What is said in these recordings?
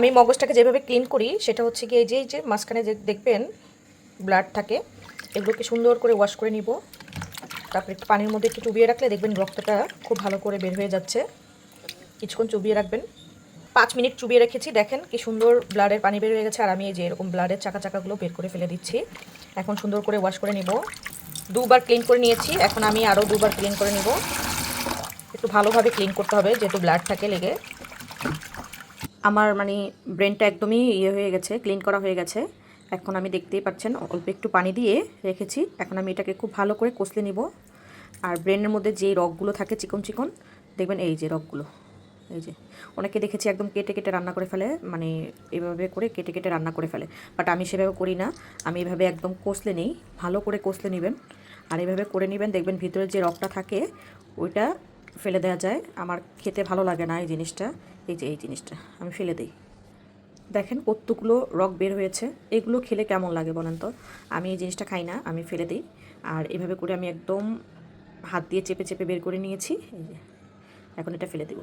আমি মগজটাকে যেভাবে ক্লিন করি, সেটা হচ্ছে এই যে এই যে মাঝখানে যে দেখবেন ব্লাড থাকে এগুলোকে সুন্দর করে ওয়াশ করে নিব। তারপরে একটু পানির মধ্যে একটু চুবিয়ে রাখলে দেখবেন রক্তটা খুব ভালো করে বের হয়ে যাচ্ছে। কিছুক্ষণ চুবিয়ে রাখবেন। পাঁচ মিনিট চুবিয়ে রেখেছি। দেখেন কি সুন্দর ব্লাডের পানি বের হয়ে গেছে, আর আমি এই যে এরকম ব্লাডের চাকা চাকাগুলো বের করে ফেলে দিচ্ছি। এখন সুন্দর করে ওয়াশ করে নিব। দুবার ক্লিন করে নিয়েছি। এখন আমি আরও দুবার ক্লিন করে নিব। একটু ভালোভাবে ক্লিন করতে হবে, যেহেতু ব্লাড থাকে লেগে। আমার মানে ব্রেনটা একদমই ইয়ে হয়ে গেছে ক্লিন করা হয়ে গেছে। এখন আমি দেখতেই পাচ্ছেন, অল্প একটু পানি দিয়ে রেখেছি। এখন আমি এটাকে খুব ভালো করে কষলে নিব। আর ব্রেনের মধ্যে যে রগগুলো থাকে চিকন চিকন, দেখবেন এই যে রগগুলো, এই যে। অনেকে দেখেছি একদম কেটে কেটে রান্না করে ফেলে মানে এভাবে করে কেটে কেটে রান্না করে ফেলে। বাট আমি সেভাবে করি না। আমি এভাবে একদম কষলে নেই, ভালো করে কষলে নেবেন। আর এভাবে করে নেবেন, দেখবেন ভিতরে যে রগটা থাকে, ওইটা ফেলে দেওয়া যায়। আমার খেতে ভালো লাগে না এই জিনিসটা। এই যে এই জিনিসটা, আমি ফেলে দিই। দেখেন কতগুলো রক বের হয়েছে। এগুলো খেলে কেমন লাগে বলেন তো? আমি এই জিনিসটা খাই না, আমি ফেলে দিই। আর এভাবে করে আমি একদম হাত দিয়ে চেপে চেপে বের করে নিয়েছি। এই যে, এখন এটা ফেলে দেব।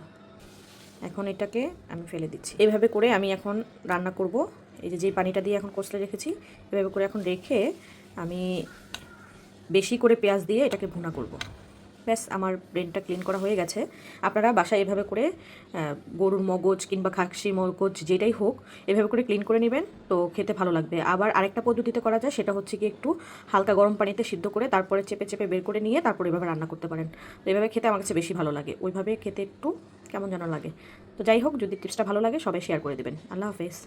এখন এটাকে আমি ফেলে দিচ্ছি। এইভাবে করে আমি এখন রান্না করব। এই যে, যেই পানিটা দিয়ে এখন কষলে রেখেছি, এভাবে করে এখন রেখে আমি বেশি করে পেঁয়াজ দিয়ে এটাকে ভুনা করব। ব্যাস, আমার ব্রেনটা ক্লিন করা হয়ে গেছে। আপনারা বাসায় এভাবে করে গরুর মগজ কিংবা খাকসি মগজ যেটাই হোক, এভাবে করে ক্লিন করে নেবেন, তো খেতে ভালো লাগবে। আবার আরেকটা পদ্ধতিতে করা যায়, সেটা হচ্ছে কি একটু হালকা গরম পানিতে সিদ্ধ করে তারপরে চেপে চেপে বের করে নিয়ে তারপরে এভাবে রান্না করতে পারেন। তো এভাবে খেতে আমার কাছে বেশি ভালো লাগে। ওইভাবে খেতে একটু কেমন যেন লাগে। তো যাই হোক, যদি টিপসটা ভালো লাগে, সবাই শেয়ার করে দেবেন। আল্লাহ হাফেজ।